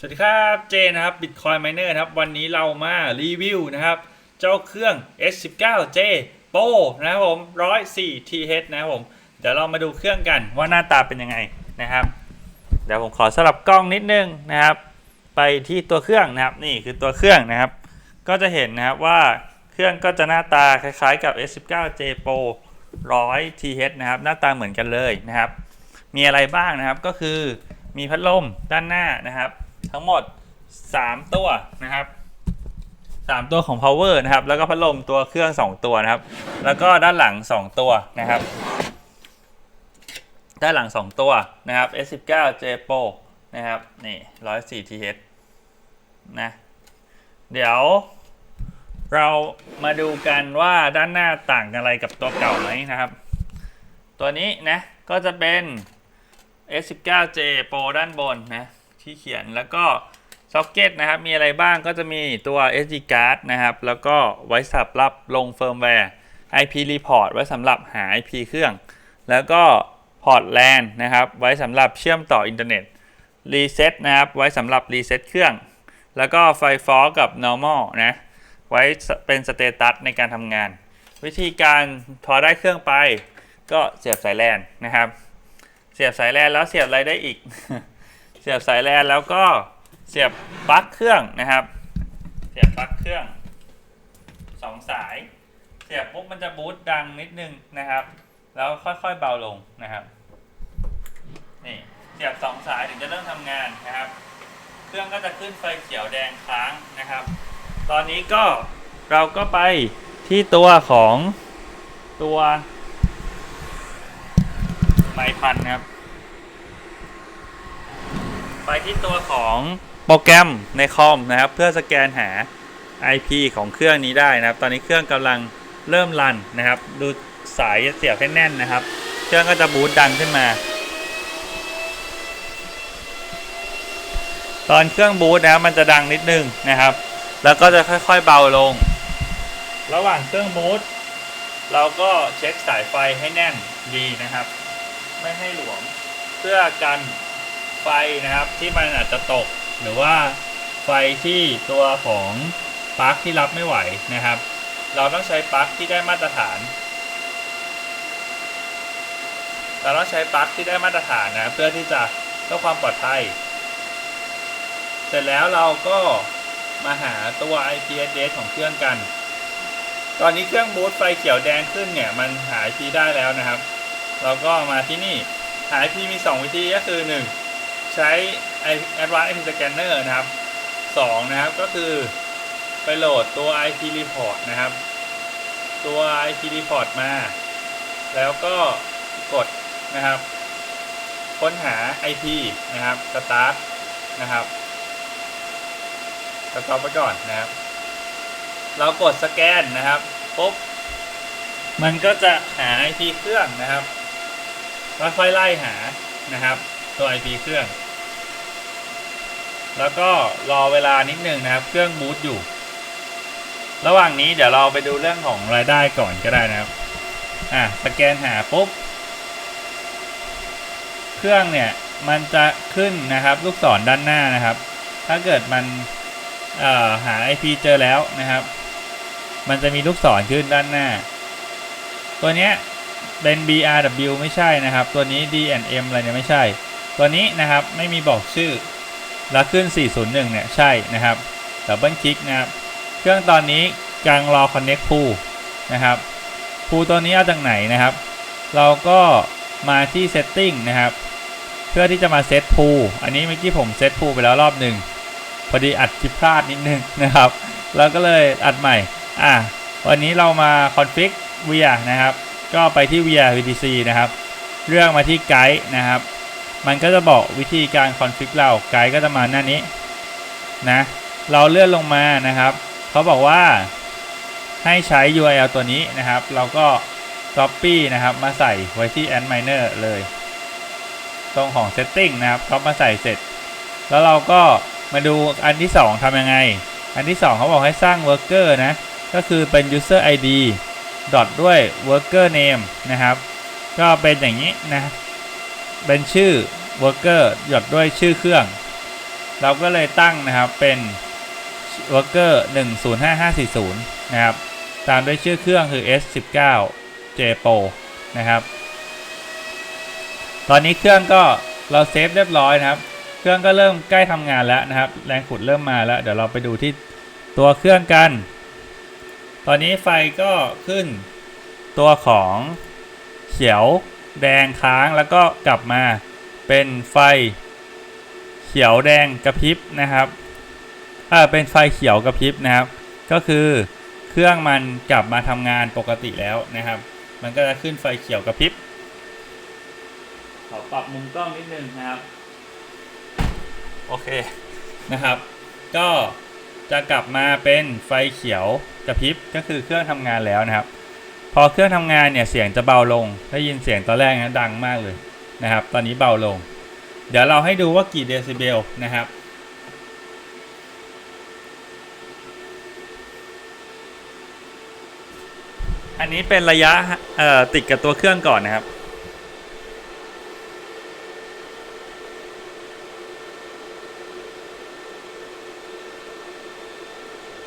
สวัสดีครับเจนะครับ Bitcoin Miner ครับ วันนี้เรามารีวิวนะครับ เจ้าเครื่อง S19J Pro นะครับผม 104 TH นะครับผม เดี๋ยวเรามาดูเครื่องกันว่าหน้าตาเป็นยังไงนะครับ เดี๋ยวผมขอสลับกล้องนิดนึงนะครับ ไปที่ตัวเครื่องนะครับ นี่คือตัวเครื่องนะครับ ก็จะเห็นนะครับว่าเครื่องก็จะหน้าตาคล้ายๆกับ S19J Pro 100 TH นะครับ หน้าตาเหมือนกันเลยนะครับ มีอะไรบ้างนะครับก็คือมีพัดลมด้านหน้านะครับ ทั้งหมด 3 ตัวนะครับ 3 ตัวของ power นะครับ แล้วก็พัดลมตัวเครื่อง 2 ตัวนะครับ แล้วก็ด้านหลัง 2 ตัวนะครับ ด้านหลัง 2 ตัวนะครับ S19 J Pro นะครับนี่104 TH นะเดี๋ยวเรามาดูกันว่าด้านหน้าต่างกันอะไรกับตัวเก่าไหมนะครับ ตัวนี้นะก็จะเป็น S19J Pro ด้านบนนะ ที่เขียนแล้วก็ซ็อกเก็ตนะครับ มีอะไรบ้างก็จะมีตัว SD card นะครับ แล้วก็ไว้สำหรับลงเฟิร์มแวร์ IP report ไว้สำหรับหา IP เครื่อง แล้วก็พอร์ต LAN นะครับ ไว้สำหรับเชื่อมต่ออินเทอร์เน็ต Reset นะครับ ไว้สำหรับ Reset เครื่อง แล้วก็ไฟฟอกับ normal นะ ไว้เป็นสเตตัสในการทำงาน วิธีการพอได้เครื่องไป ก็เสียบสายแลนนะครับ เสียบสายแลนแล้วเสียบอะไรได้อีก สียบสายแลนแล้วก็เสียบปลั๊กเครื่องนะครับ เสียบปลั๊กเครื่องสองสาย เสียบปุ๊บมันจะบูตดังนิดนึงนะครับ แล้วค่อยๆเบาลงนะครับนี่เสียบสองสายถึงจะเริ่มทำงานนะครับ เครื่องก็จะขึ้นไฟเขียวแดงค้างนะครับ ตอนนี้ก็เราก็ไปที่ตัวของตัวไมพันนะครับ ไปที่ตัวของโปรแกรมในคอมนะครับ เพื่อสแกนหา IP ของเครื่องนี้ได้นะครับ ตอนนี้เครื่องกำลังเริ่มรันนะครับ ดูสายเสียบให้แน่นนะครับ เครื่องก็จะบูตดังขึ้นมา ตอนเครื่องบูตนะมันจะดังนิดนึงนะครับ แล้วก็จะค่อยๆเบาลง ระหว่างเครื่องบูตเราก็เช็คสายไฟให้แน่นดีนะครับ ไม่ให้หลวมเพื่อกัน ไฟนะครับที่มันอาจจะตก หรือว่าไฟที่ตัวของปลั๊กที่รับไม่ไหวนะครับ เราต้องใช้ปลั๊กที่ได้มาตรฐาน เราต้องใช้ปลั๊กที่ได้มาตรฐานนะเพื่อที่จะเพื่อความปลอดภัย เสร็จแล้วเราก็มาหาตัว IP address ของเครื่องกัน ตอนนี้เครื่องบูตไฟเขียวแดงขึ้นเนี่ยมันหา IP ได้แล้วนะครับ เราก็มาที่นี่หา IP มี 2 วิธีก็คือ 1 ใช้ Advanced IP Scanner นะครับ 2 นะครับก็คือไปโหลดตัว IP Report นะครับ ตัว IP Report มา แล้วก็กดนะครับ ค้นหา IP นะครับ Start นะครับสต็อปไปก่อนนะครับ เรากดสแกนนะครับปุ๊บมันก็จะหา IP เครื่องนะครับค่อยๆไล่หานะครับ ตัว IP เครื่อง แล้วก็รอเวลานิดนึงนะครับ เครื่องบูตอยู่ ระหว่างนี้เดี๋ยวเราไปดูเรื่องของรายได้ก่อนก็ได้นะครับ อะสแกนหาปุ๊บ เครื่องเนี่ยมันจะขึ้นนะครับ ลูกศรด้านหน้านะครับ ถ้าเกิดมันเอ่อหา IP เจอแล้วนะครับ มันจะมีลูกศรขึ้นด้านหน้า ตัวเนี้ยเป็น BRW ไม่ใช่นะครับ ตัวนี้ D&M อะไรเนี่ยไม่ใช่ ตัวนี้นะครับไม่มีบอกชื่อ แล้วขึ้น 401 เนี่ย ใช่นะครับดับเบิลคลิกนะครับ เครื่องตอนนี้กำลังรอ Connect Pool นะครับ Pool ตัวนี้เอาจากไหนนะครับ เราก็มาที่ Setting นะครับ เพื่อที่จะมาเซต Pool อันนี้เมื่อกี้ผมเซต Pool ไปแล้วรอบหนึ่งพอดีอัดคลิปพลาดนิดนึงนะครับเราก็เลยอัดใหม่ อะ วันนี้เรามาคอนฟิก via นะครับ ก็ไปที่ via VTC นะครับ เรื่องมาที่ไกด์นะครับ มันก็จะบอกวิธีการคอนฟิกเราไกด์ก็จะมาหน้านี้นะเราเลื่อนลงมานะครับเขาบอกว่าให้ใช้ URL ตัวนี้นะครับ เราก็ copy นะครับ มาใส่ไว้ที่ Antminer เลย ตรงของ setting นะครับเขามาใส่เสร็จ แล้วเราก็มาดูอันที่ 2ทำยังไง อันที่ 2 เขาบอกให้สร้าง worker นะ ก็คือเป็น user id ดอทด้วย worker name นะครับ ก็เป็นอย่างนี้นะ เป็นชื่อ worker ดอทด้วยชื่อเครื่อง เราก็เลยตั้งนะครับเป็น worker 105540 นะครับ ตามด้วยชื่อเครื่องคือ S19 J Pro นะครับ ตอนนี้เครื่องก็เราเซฟเรียบร้อยนะครับ เครื่องก็เริ่มใกล้ทำงานแล้วนะครับ แรงขุดเริ่มมาแล้ว เดี๋ยวเราไปดูที่ตัวเครื่องกัน ตอนนี้ไฟก็ขึ้นตัวของเขียว แดงค้างแล้วก็กลับมาเป็นไฟเขียวแดงกระพริบนะครับเออเป็นไฟเขียวกระพริบนะครับ ก็คือเครื่องมันกลับมาทำงานปกติแล้วนะครับ มันก็จะขึ้นไฟเขียวกระพริบขอปรับมุมกล้องนิดนึงนะครับ โอเคนะครับ ก็จะกลับมาเป็นไฟเขียวกระพริบก็คือเครื่องทำงานแล้วนะครับ พอเครื่องทำงานเนี่ยเสียงจะเบาลง ได้ยินเสียงตอนแรกนะดังมากเลยนะครับ ตอนนี้เบาลง เดี๋ยวเราให้ดูว่ากี่เดซิเบลนะครับ อันนี้เป็นระยะติดกับตัวเครื่องก่อนนะครับ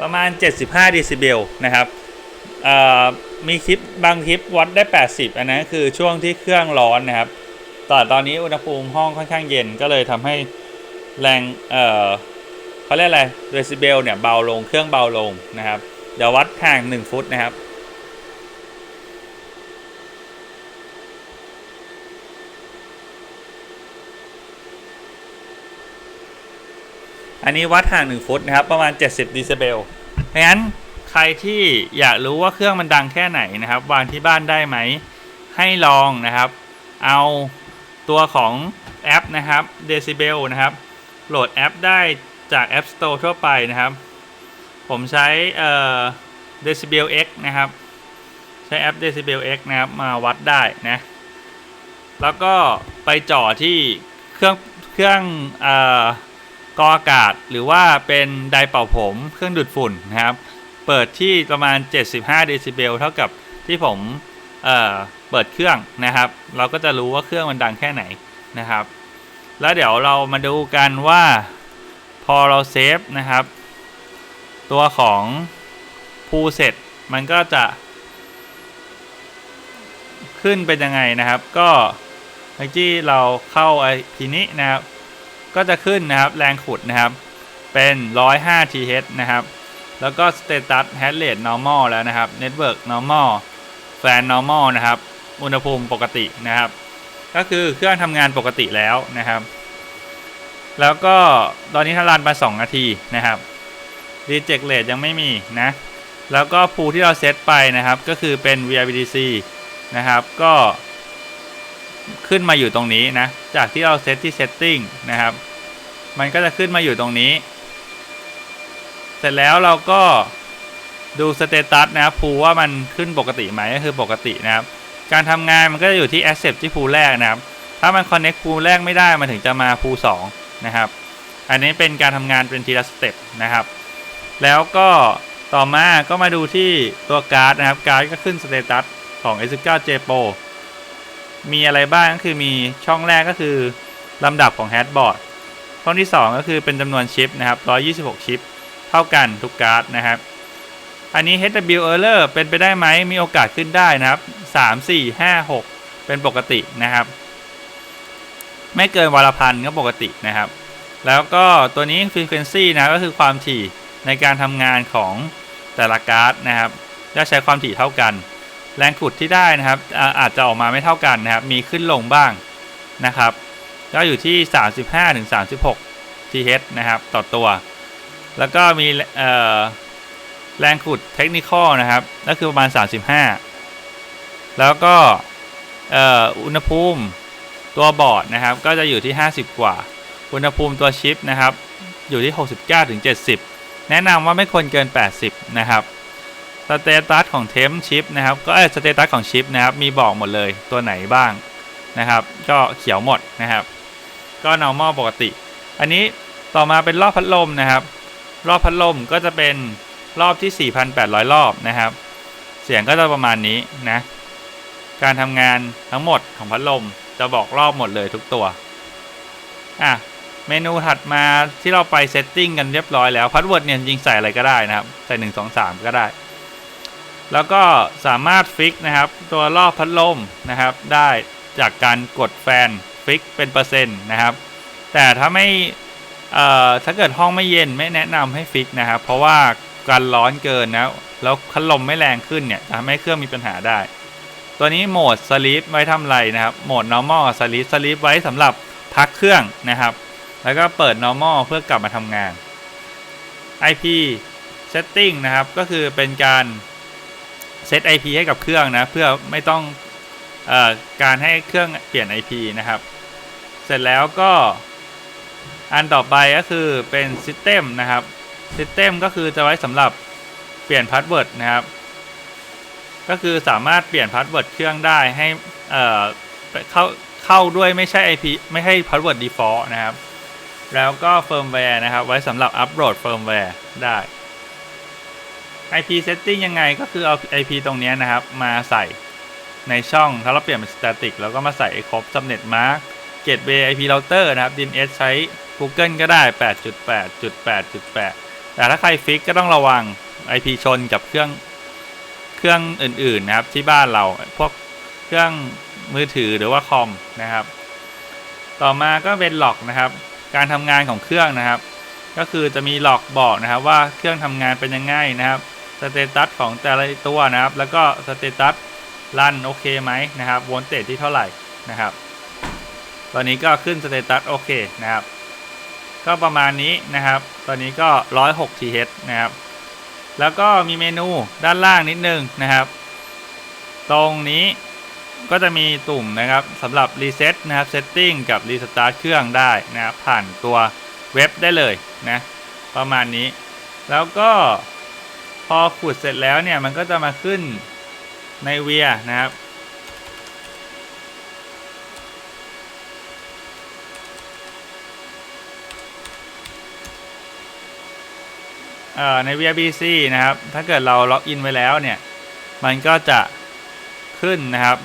ประมาณ 75 เดซิเบล นะครับเอ่อ มีคลิปบางคลิปวัดได้ 80 อันนั้นคือช่วงที่เครื่องร้อนนะครับแต่ตอนนี้อุณหภูมิห้องค่อนข้างเย็นก็เลยทำให้แรงเอ่อเขาเรียกอะไรเดซิเบลเนี่ยเบาลงเครื่องเบาลงนะครับ เดี๋ยววัดห่าง 1 ฟุตนะครับอันนี้วัดห่าง 1 ฟุตนะครับ ประมาณ 70ดซิเบลดังนั้น ใครที่อยากรู้ว่าเครื่องมันดังแค่ไหนนะครับ วางที่บ้านได้ไหม ให้ลองนะครับ เอาตัวของแอปนะครับ Decibel นะครับ โหลดแอปได้จาก App Store ทั่วไปนะครับ ผมใช้เอ่อ Decibel X นะครับ ใช้แอป Decibel X นะครับ มาวัดได้นะ แล้วก็ไปจ่อที่เครื่องเครื่องเอ่อกออากาศหรือว่าเป็นไดเป่าผมเครื่องดูดฝุ่นนะครับ เปิดที่ประมาณ 75เดซิเบลเท่ากับที่ผมเอ่อเปิดเครื่องนะครับ เราก็จะรู้ว่าเครื่องมันดังแค่ไหนนะครับ แล้วเดี๋ยวเรามาดูกันว่าพอเราเซฟนะครับ ตัวของพูเสร็จมันก็จะ ขึ้นเป็นยังไงนะครับ ก็เมื่อกี้เราเข้าไอพีนี้นะครับ ก็จะขึ้นนะครับ แรงขุดนะครับ เป็น 105 TH นะครับ แล้วก็ status hash rate normal แล้วนะครับ network normal fan normal นะครับ อุณหภูมิปกตินะครับ ก็คือเครื่องทำงานปกติแล้วนะครับ แล้วก็ตอนนี้ทารันมา2นาทีนะครับ reject rate ยังไม่มีนะ แล้วก็พูที่เราเซตไปนะครับ ก็คือเป็น VIVDC นะครับก็ขึ้นมาอยู่ตรงนี้นะ จากที่เราเซตที่ setting นะครับ มันก็จะขึ้นมาอยู่ตรงนี้ เสร็จแล้วเราก็ดูสเตตัสนะครับพูว่ามันขึ้นปกติไหมก็คือปกตินะครับ การทำงานมันก็จะอยู่ที่ accept ที่พูแรกนะครับ ถ้ามัน connect พูแรกไม่ได้มันถึงจะมาพูสองนะครับ อันนี้เป็นการทำงานเป็นทีละสเต็ปนะครับ แล้วก็ต่อมาก็มาดูที่ตัวการ์ดนะครับ การ์ดก็ขึ้นสเตตัสของ S9 J Pro มีอะไรบ้างก็คือมีช่องแรกก็คือลำดับของแฮชบอร์ดช่องที่ 2 ก็คือเป็นจำนวนชิปนะครับ126 ชิป เท่ากันทุกการ์ดนะครับ อันนี้ HW error เป็นไปได้ไหมมีโอกาสขึ้นได้นะครับ 3 4 5 6 เป็นปกตินะครับ ไม่เกินวันละพันก็ปกตินะครับ แล้วก็ตัวนี้ frequency นะก็คือความถี่ในการทำงานของแต่ละการ์ดนะครับจะใช้ความถี่เท่ากัน แรงขุดที่ได้นะครับ อาจจะออกมาไม่เท่ากันนะครับ มีขึ้นลงบ้างนะครับ ก็อยู่ที่ 35ถึง36 TH นะครับ ต่อตัว แล้วก็มีแรงขุดเทคนิคอนะครับก็คือประมาณ 35 แล้วก็อุณหภูมิตัวบอร์ดนะครับ ก็จะอยู่ที่ 50 กว่า อุณหภูมิตัวชิปนะครับ อยู่ที่ 69ถึง70 แนะนำว่าไม่ควรเกิน 80 นะครับสเตตัสของเทมชิปนะครับ ก็เอสเตตัสของชิปนะครับ มีบอกหมดเลยตัวไหนบ้างนะครับ ก็เขียวหมดนะครับ ก็ normal ปกติ อันนี้ต่อมาเป็นรอบพัดลมนะครับ รอบพัดลมก็จะเป็นรอบที่ 4,800 รอบนะครับ เสียงก็จะประมาณนี้นะ การทำงานทั้งหมดของพัดลมจะบอกรอบหมดเลยทุกตัว อะ เมนูถัดมาที่เราไปเซตติ้งกันเรียบร้อยแล้วพาสเวิร์ดเนี่ยจริงใส่อะไรก็ได้นะครับ ใส่ 1 2 3 ก็ได้ แล้วก็สามารถฟิกนะครับ ตัวรอบพัดลมนะครับ ได้จากการกดแฟนฟิกเป็นเปอร์เซ็นต์นะครับ แต่ถ้าไม่ เอ่อถ้าเกิดห้องไม่เย็นไม่แนะนำให้ฟิกนะครับ เพราะว่าการร้อนเกินนะแล้วพัดลมไม่แรงขึ้นเนี่ยทำให้เครื่องมีปัญหาได้ ตัวนี้โหมดสลีปไว้ทำไรนะครับ โหมด normal สลีปสลีปไว้สำหรับพักเครื่องนะครับ แล้วก็เปิด normal เพื่อกลับมาทำงาน IP setting นะครับ ก็คือเป็นการเซต IP ให้กับเครื่องนะ เพื่อไม่ต้องอการให้เครื่องเปลี่ยน IP นะครับ เสร็จแล้วก็ อันต่อไปก็คือเป็น System นะครับ System ก็คือจะไว้สำหรับเปลี่ยนพาสเวิร์ดนะครับ ก็คือสามารถเปลี่ยนพาสเวิร์ดเครื่องได้ให้เอ่อเข้าเข้าด้วยไม่ใช่ IP ไม่ใช่พาสเวิร์ด default นะครับ แล้วก็เฟิร์มแวร์นะครับ ไว้สำหรับอัปโหลดเฟิร์มแวร์ได้ IP setting ยังไงก็คือเอา IP ตรงนี้นะครับ มาใส่ในช่องถ้าเราเปลี่ยนเป็น static แล้วก็มาใส่ครบ subnet mark gateway IP router นะครับ DNS ใช้ Google ก็ได้ 8.8.8.8 แต่ถ้าใครฟิกก็ต้องระวัง IP ชนกับเครื่องเครื่องอื่นๆนะครับที่บ้านเราพวกเครื่องมือถือหรือว่าคอมนะครับ ต่อมาก็เป็นหลอกนะครับ การทำงานของเครื่องนะครับ ก็คือจะมีหลอกบอกนะครับว่าเครื่องทำงานเป็นยังไงนะครับสเตตัสของแต่ละตัวนะครับ แล้วก็สเตตัสรันโอเคไหมนะครับวนเตจที่เท่าไหร่นะครับ ตอนนี้ก็ขึ้นสเตตัสโอเคนะครับ ก็ประมาณนี้นะครับ ตอนนี้ก็ 106 TH นะครับ แล้วก็มีเมนูด้านล่างนิดนึงนะครับ ตรงนี้ก็จะมีตุ่มนะครับสำหรับรีเซ็ตนะครับเซตติ้งกับรีสตาร์ทเครื่องได้นะครับ ผ่านตัวเว็บได้เลยนะประมาณนี้ แล้วก็พอขุดเสร็จแล้วเนี่ยมันก็จะมาขึ้นในเวียนะครับ ใน VRBC นะครับ ถ้าเกิดเราล็อกอินไว้แล้วเนี่ย มันก็จะขึ้นนะครับ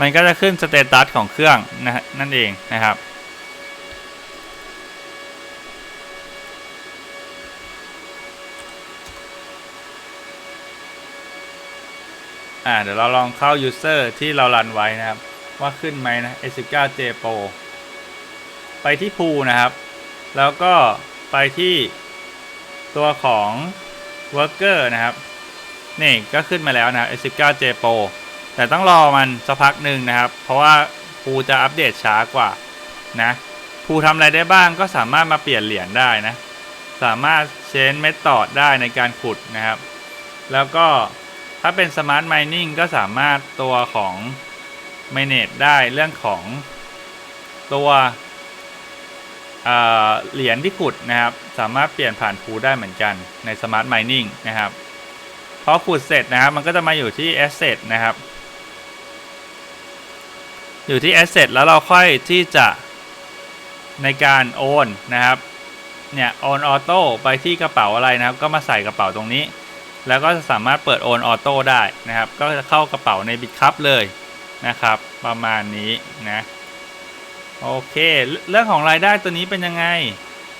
มันก็จะขึ้นสเตตัสของเครื่องนะนั่นเองนะครับ อ่าเดี๋ยวเราลองเข้า user ที่เรารันไว้นะครับ ว่าขึ้นไหมนะ S19J Pro ไปที่ pool นะครับ แล้วก็ไปที่ตัวของ worker นะครับ นี่ก็ขึ้นมาแล้วนะครับ S19J Pro แต่ต้องรอมันสักพักหนึ่งนะครับ เพราะว่าภูจะอัปเดตช้ากว่านะภูทำอะไรได้บ้างก็สามารถมาเปลี่ยนเหรียญได้นะ สามารถเชนเมธอดได้ในการขุดนะครับ แล้วก็ ถ้าเป็น Smart Mining ก็สามารถตัวของ Manage ได้เรื่องของตัวเหรียญที่ขุดนะครับ สามารถเปลี่ยนผ่านภูได้เหมือนกันใน Smart Mining นะครับพอขุดเสร็จนะครับ มันก็จะมาอยู่ที่ Asset นะครับ อยู่ที่ Asset แล้วเราค่อยที่จะในการโอนนะครับเนี่ยโอนออโต้ไปที่กระเป๋าอะไรนะครับ ก็มาใส่กระเป๋าตรงนี้ แล้วก็จะสามารถเปิดโอนออโต้ได้นะครับ ก็จะเข้ากระเป๋าในบิตคัพเลยนะครับ ประมาณนี้นะโอเคเรื่องของรายได้ตัวนี้เป็นยังไง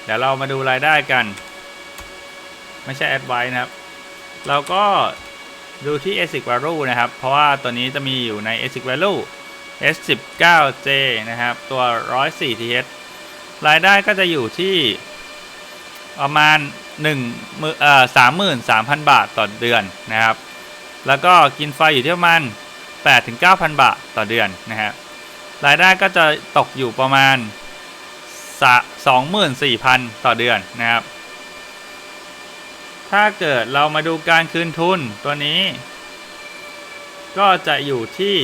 เดี๋ยวเรามาดูรายได้กัน ไม่ใช่แอดไว้นะครับ เราก็ดูที่ ASIC value นะครับ เพราะว่าตัวนี้จะมีอยู่ใน ASIC value S19J นะครับ ตัว 104 TH รายได้ก็จะอยู่ที่ประมาณ 1มือเอ่อ33,000บาทต่อเดือนนะครับ แล้วก็กินไฟอยู่ที่ประมาณ8ถึง9,000บาทต่อเดือนนะครับรายได้ก็จะตกอยู่ประมาณ24,000ต่อเดือนนะครับ ถ้าเกิดเรามาดูการคืนทุนตัวนี้ ก็จะอยู่ที่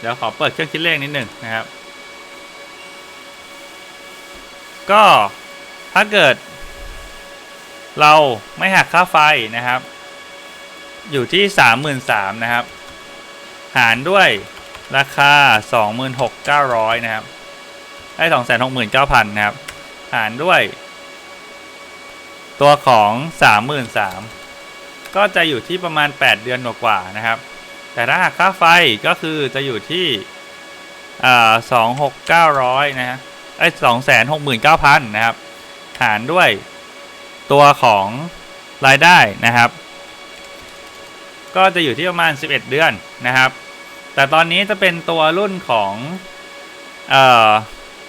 เดี๋ยวขอเปิดเครื่องคิดเลขนิดหนึ่งนะครับ ก็ถ้าเกิด เราไม่หักค่าไฟนะครับ อยู่ที่สามหมื่นสามนะครับ หารด้วยราคาสองหมื่นหกเก้าร้อยนะครับ ได้สองแสนหกหมื่นเก้าพันนะครับ หารด้วย ตัวของ 33,000 ก็จะอยู่ที่ประมาณ 8 เดือนกว่าๆนะครับ แต่ถ้าหากค่าไฟก็คือจะอยู่ที่อ่า26,900นะฮะ ไอ้269,000นเก้าพันนะครับ หารด้วยตัวของรายได้นะครับ ก็จะอยู่ที่ประมาณ 11 เดือนนะครับ แต่ตอนนี้จะเป็นตัวรุ่นของเอ่อ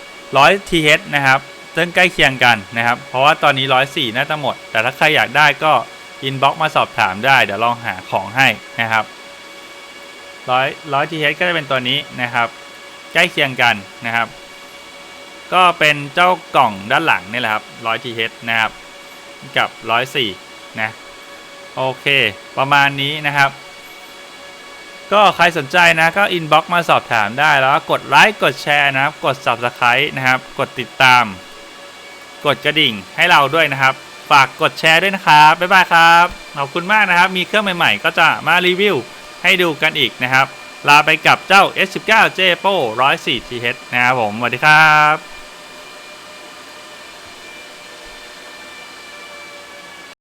100 TH นะครับซึ่งใกล้เคียงกันนะครับ เพราะว่าตอนนี้104น่าจะหมด แต่ถ้าใครอยากได้ก็อินบ็อกมาสอบถามได้ เดี๋ยวลองหาของให้นะครับ100 100 TH ก็จะเป็นตัวนี้นะครับ ใกล้เคียงกันนะครับ ก็เป็นเจ้ากล่องด้านหลังนี่แหละครับ100 TH นะครับ กับ 104 นะ โอเค ประมาณนี้นะครับ ก็ใครสนใจนะ ก็อินบ็อกมาสอบถามได้แล้วก็กดไลค์กดแชร์นะครับ กด Subscribe นะครับ กดติดตาม กดกระดิ่งให้เราด้วยนะครับ ฝากกดแชร์ด้วยนะครับ บ๊ายบายครับ ขอบคุณมากนะครับ มีเครื่องใหม่ๆ ก็จะมารีวิวให้ดูกันอีกนะครับลาไปกับเจ้า S19 J Pro 104 TH นะครับผม สวัสดีครับ